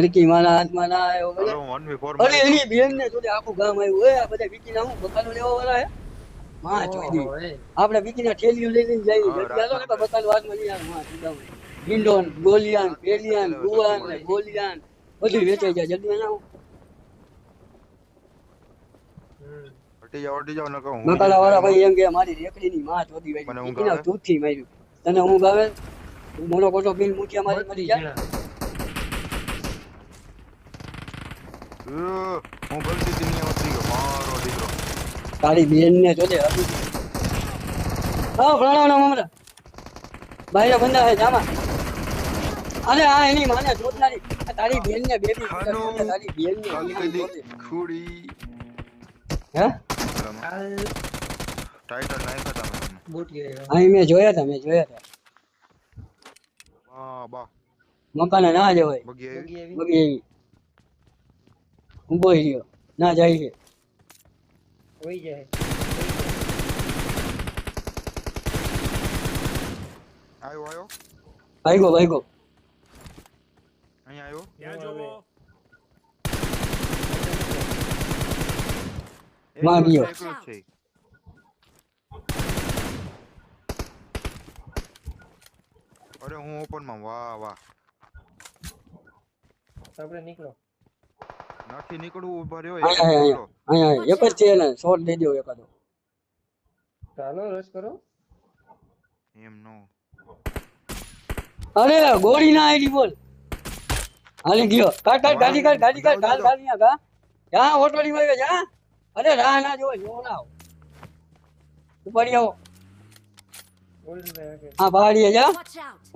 હરકી મારા હાથમાં ના આવ્યો હાલો, ભલે. હું 1v4 અરે એની બેન ને જોડે આખું ગામ આવ્યું ઓય આ બધા વિકી ના હું બકાલો લેવા વાળા હે? માં જોઈ દી ઓહો, એ. આપણે વિકી ના ઠેલીઓ લઈ લઈને જઈએ હા, ને બકાલો હાથમાં લઈ આવે માં સીધા ગિંડોન ગોલિયાન પેલિયાન ગુવાન ને ગોલિયાન બધું વેચાઈ જાય જલ્દી આવો. હટી જાઓ હટી જાઓ નકર હું બકાલા વાળા ભાઈ એમ કે મારી રેકડી ની માં મને ના આવે? થી માર્યું. તને હું તું મોનો કોટો બિલ મૂકી મારી મરી જાય હું ભલતી થી નહીં ઉતરી ગયો મારો દીકરો તારી બેન ને જોજે હા હા ના મમરા ભાઈ બંદા હે જામા અરે આ એની માને જોતનારી તારી બેન ને બેબી તારી બેન ને ખુડી. હે? હાલ ટાઈટલ નાખ્યા તા મેં તમને. બૂટ ગયો હા મેં જોયા હતા મેં જોયા હતા હા બા. મકાને ના જવાય બગી આવી. બગી આવી. ઊભો રહ્યો ના જાય છે. વહી જાય. આવ્યો આવ્યો ભાઈગો ભાઈગો. અહીંયા આવ્યો ત્યાં જોવો. માં ગયો. અરે હું ઓપનમાં વાહ વાહ. આપણે નીકળો. નથી નીકળવું ઊભા રહ્યો અહીંયા એક જ છે ને શોટ દઈ દો એકાદો. ચાલો રસ કરો. એમ નો. અરે ગોળી ના આઈડી બોલ. હાલી ગયો. કાટ કાટ ગાડી કાટ ગાડી કાટ ગાલ ગાલ ન્યા ગા જા ઓટોડી માં જા. અરે રાહ ના જો જો ના આવ. ઉપાડી આવો. હા પહાડીએ જા. Out!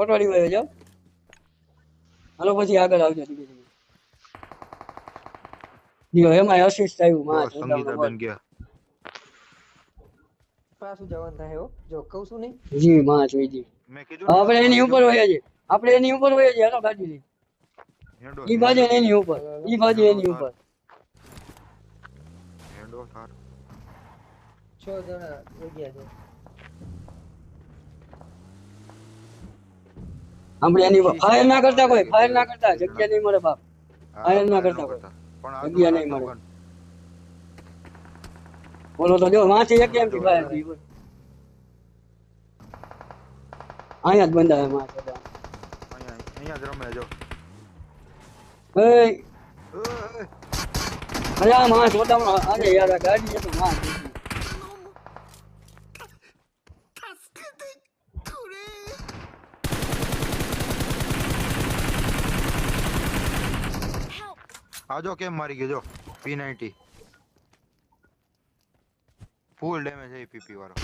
ઓટોડી માં જાઓ હાલો પછી આગળ આવજો ધીમે ધીમે. દિયો એમાં અસિસ્ટ આવ્યું માં બસ, સંગીતા બેન ગયા પાછું જવાનું થાય હો જો કહું છું નહીં? જી માં જોઈ જી મેં કીધું આપણે એની ઉપર હોય છે આપણે એની ઉપર હોય છે હાલો બાજુ ની ઈ બાજુ એની ઉપર ઈ બાજુ એની ઉપર. હેડો થાર. છ જણા જગ્યા છે. આપણે એની ઉપર ફાયર ના કરતા કોઈ ફાયર ના કરતા જગ્યા નહીં મળે બાપ. ફાયર ના કરતા કોઈ. પણ આ. બોલો તો જો વાંચી એક એમ થી ભાઈ? અહીંયા જ બંધાયમાં અહીંયા અહીંયા જ રમે જો. એ અરે આ માં છોટામાં અરે યાર ગાડી છે તો માં આ જો કેમ મારી ગયો, જો. P90 ફૂલ ડેમેજ છે પીપી વાળો.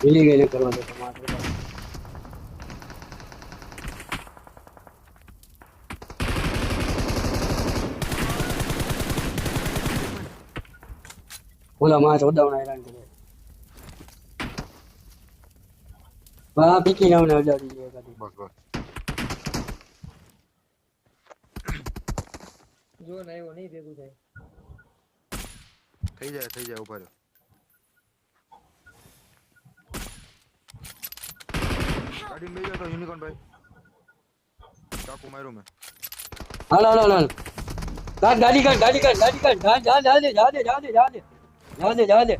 ગઈ ને કરવા દે છોટા બોલા માં છોડાવણા હેરાન કરે બા પીકી નાવને અડાડી દે એકાદી. બસ બસ જો ને આવ્યો નહીં ભેગું થાય થઈ જાય થઈ જાય ઊભા રહ્યો ગાડી બેજો તો યુનિકોર્ન ભાઈ ચાકુ માર્યું મેં હાલ હાલ હાલ હાલ કાઢ ગાડી કાઢ ગાડી કાઢ ગાડી કાઢ જા જા જા દે જા દે જા દે જા દે જા દે જા દે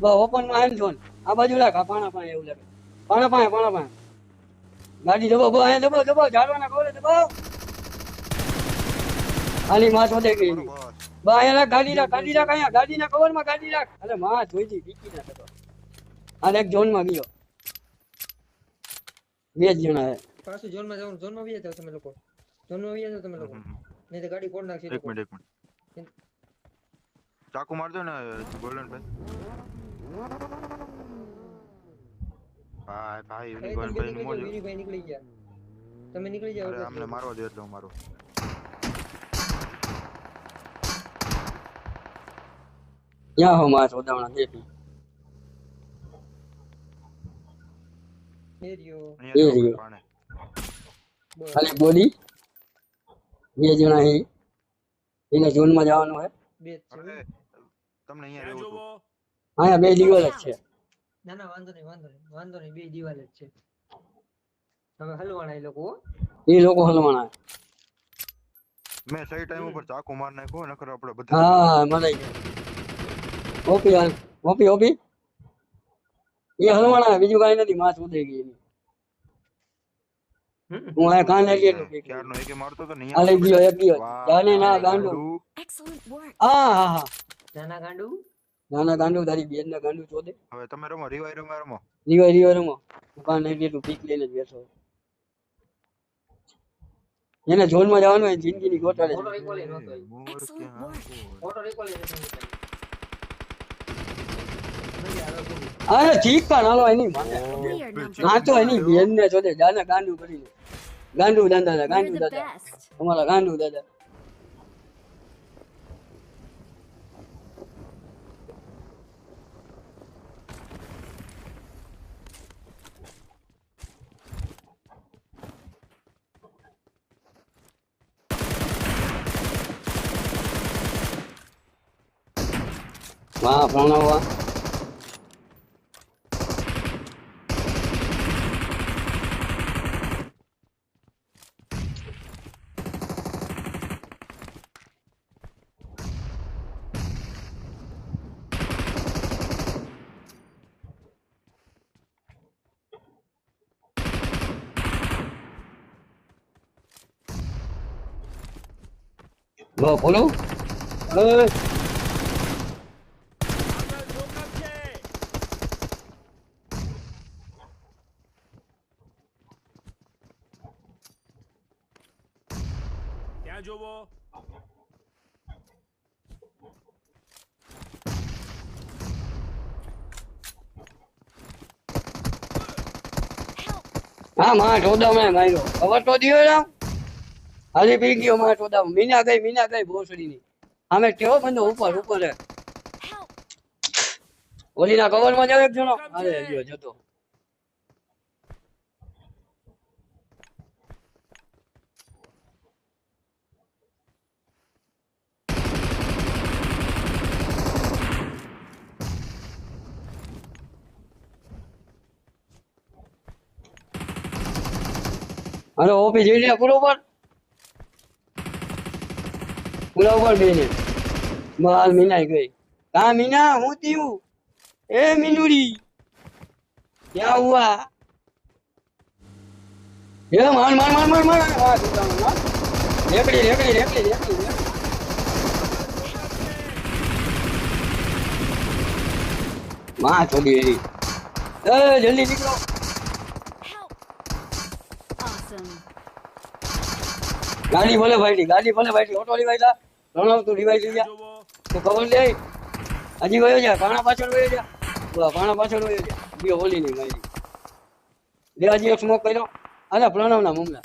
બસ ઓપનમાં એમ જોન આ બાજુ રાખ આ પાણા પાણી એવું લાગે પાણા પાસે પાણા પાસે ગાડી દબાવ અહીંયા દબાવ દબાવ ઝાડવાના કોલે દબાવ આની માં શોધે ગઈ બા અહીંયા ગાડી રાખ ગાડી રાખ અહીંયા ગાડીના કવરમાં ગાડી રાખ. અરે માં જોઈ દી બીકી ના થતો આ એક ઝોનમાં ગયો. બે જ જણા પાછું ઝોનમાં જવાનું ઝોનમાં વ્યા જાવ તમે લોકો. ઝોનમાં વ્યા જાવ તમે લોકો. નહીં તો ગાડી કોણ નાખશે? એક મિનિટ એક મિનિટ. ચાકુ મારજો ને ગોલ્ડન ભાઈ. ભાઈ ભાઈ યુનિકોર્ન ભાઈ નું મોજો. વીરીભાઈ નીકળી ગયા. તમે નીકળી જાવ અરે અમને મારવા દે એટલે હું મારું. યા હો માર શોધાવણા દેખી ખાલી બોડી બે જણા હે. એને ઝોનમાં જવાનું હે. બે તમને અહીંયા રહેવું જોવો? અહીંયા બે દિવસ જ છે. ના ના વાંધો નહીં વાંધો નહીં. વાંધો નહીં બે દિવાલ જ છે. હવે હલવાણા એ લોકો એ લોકો હલવાણા મેં સહી ટાઈમ ઉપર ચાકુ માર નાખ્યો નકર આપણે બધા હા મરાઈ ગયો. ઓપી હાલ. OP OP. એ હલવાણા બીજું કાઈ નથી માછ ઉદઈ ગઈ એની. હું અહીંયા કાન લઈ ગયેલો ક્યારનો એકે મારતો તો નહીં આ ગયો એક ગયો જાને ના ગાંડુ. હા હા. નાના ગાંડું? નાના ગાંડુ તારી બેન ના ગાંડુ ચોદે હવે તમે રમો રિવાય રમો રમો. રીવા રીવા રમો. દુકાન લઈને લઈ પીક લઈને જ બેઠો એને ઝોનમાં જવાનું હોય ગોટાળે નીકળ્યો. નહીં, હાલો અરે ઠીક કા નાલો એની નાચો એની બેન ને જોડે જાને ગાંડું કરીને. ગાંડું દાદા ગાંડુ દાદા. તમારા ગાંડું દાદા. વાહ પ્રણવ વાહ. બહુ બોલો. એ ત્યાં જોવો Help. હા માં ચોદા માં માર્યો ખબર તો દિયો રામ હાલી પી ગયો માં ચોદા મીના ગઈ મીના ગઈ ભોસડી ની અમે કેવો બંધો ઉપર ઉપર ઓલી ના કવરમાં જાવ એક જણો? અરે જો જતો. અરે ઓપી જઈ લે પૂરો ઉપર. પૂરા ઉપર બેને માલ મીનાઈ ગઈ. કા મીના, હું થયું? એ મીનુડી. ક્યાં હુઆ? એ માર માર માર માર માર. આ દુકાન માર રેકડી રેકડી રેકડી રેકડી. માં છોડી એ, જલ્દી નીકળો. ગાડી ભલે ભાઈ ગાડી ભલે ભાઈ ઓટો રિવાઈ લા પ્રણવ તું રિવાઈ લઈ જા તો ખબર લે હજી વયો જા પાણા પાછળ વયો જા પાણા પાછળ વયો જા બીઓ ઓલી નહીં ભાઈ લે હજી એક સ્મોક કર્યો. અરે પ્રણવ ના મમલા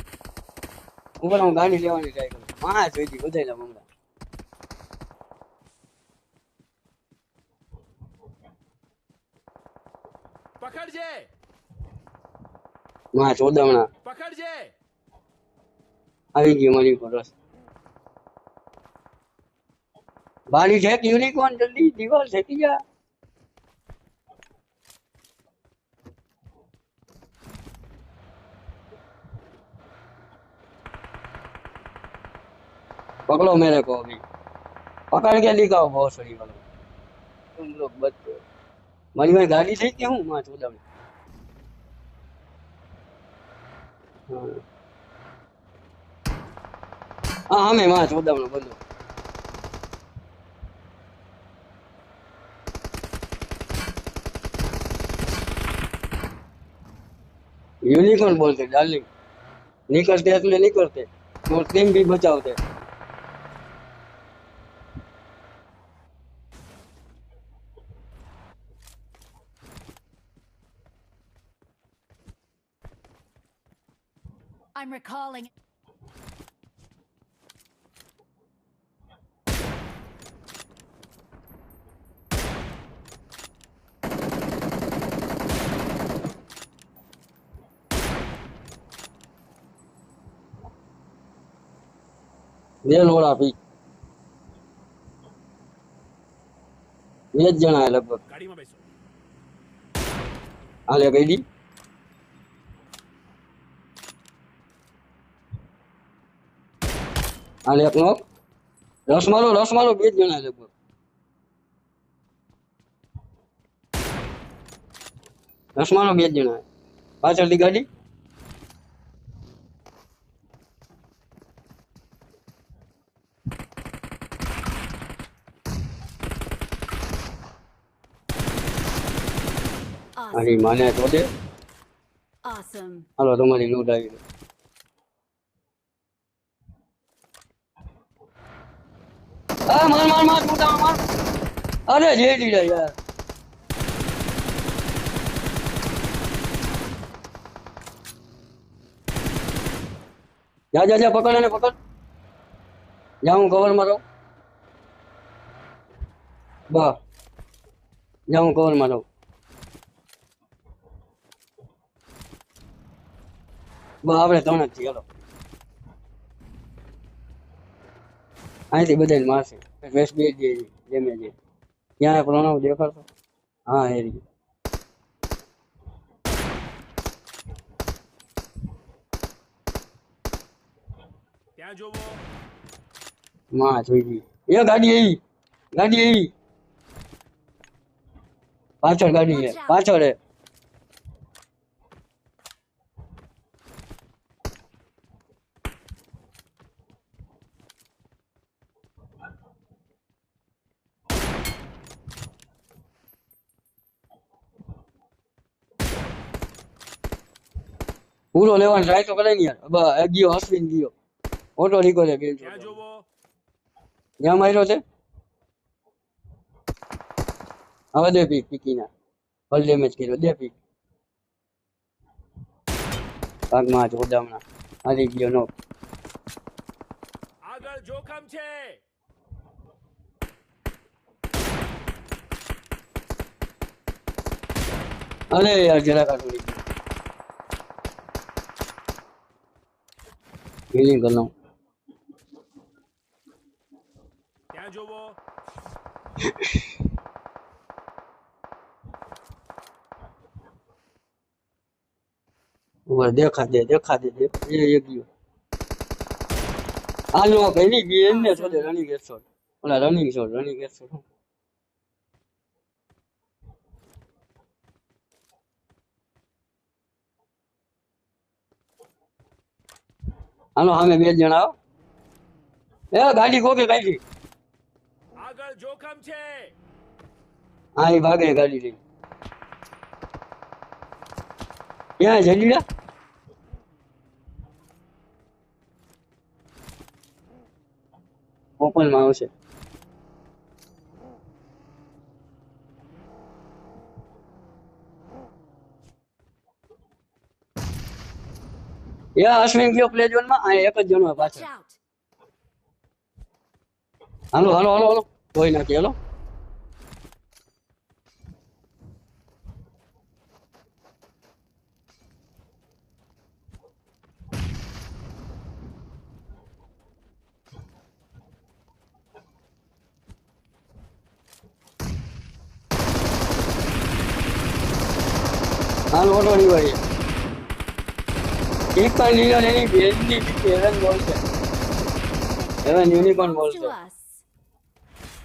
ઉપર હું ગાડી લેવાની ટ્રાય કરું. માં જોઈ હતી બધાયના મમલા પકડજે. માં ચોદામણા પકડજે. આવી ગઈ મારી ઉપર રસ બારી છે કે યુનિકોર્ન જલ્દી દિવાલ છેકી જા पकड़ो मेरे को अभी पकड़ के दिखाओ बहुत सही वाला तुम लोग बच्चे मारी मैं गाड़ी थी क्यों माँ चौदह में हाँ हाँ हमें माँ चौदह में बोलो यूनिकॉर्न बोलते डार्लिंग निकलते એટલે निकलते और टीम भी बचावते I'm recalling. દે નોળા પી. બે જ જણા લગભગ. ગાડીમાં બેસો. હાલે દી. હાલે એક નો રસ મારો રસ મારો બે જ જણા લગભગ. રસ મારો બે જ જણા. પાછળથી ગાડી. આની Awesome. માને તો દે Awesome. હાલો તમારી લૂંટ આવી ગઈ આ માર માર માર મોટા માર અરે જે દીડા યાર જા જા જા પકડ એને પકડ જા હું કવરમાં રહું બા જા હું કવરમાં રહું આપણે ત્રણ જ છીએ હાલો અહીંથી બધાને મારશે વેસ્ટ બે જે જેમે જે ક્યાં પ્રણવ દેખાડતો હા એ રીતે. ત્યાં જોવો. માં જોઈ ગઈ એ ગાડી આવી. ગાડી આવી. પાછળ ગાડી છે. પાછળ હે. પૂરો લેવાનો ટ્રાય તો કરે ને યાર. ગયો અશ્વિન ગયો. ઓટો રીકો છે. ગેમ ત્યાં માર્યો છે? હવે દે પીક પીકીના ફલ ડેમેજ કર્યો. દે પીક ભાગમાં જોડામણા હારી ગયો નો આગળ જોખમ છે. અરે યાર જરા કાઢો હિલિંગ કરી લઉં ત્યાં જોવો? ઉપર દેખા દે દેખા દે દે એ ગયો. આનો પેલી ગઈ એમને થોડે રનિંગ એસોડ ઓલા રનિંગ શોટ રનિંગ એસોડ હાલો સામે બે જણા એ ગાડી કોકે કાઢી આગળ જોખમ છે. હા એ ભાગે ગાડી લઈ ક્યાં જડીલા ઓપનમાં આવશે. યા, અશ્વિન ગયો પ્લે ઝોનમાં? આ એક જ જણો Watch પાછળ. out. હાલો હાલો હાલો હાલો. કોઈ નાખી, હાલો. હાલો, ઓટો નીવાળી એક પણ લીલો ને એની બેનની હેવન બોલ હેવન યુનિકોર્ન બોલ છે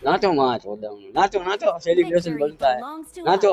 નાચો માં ચોદાવણ નાચો નાચો સેલિબ્રેશન બોલતા નાચો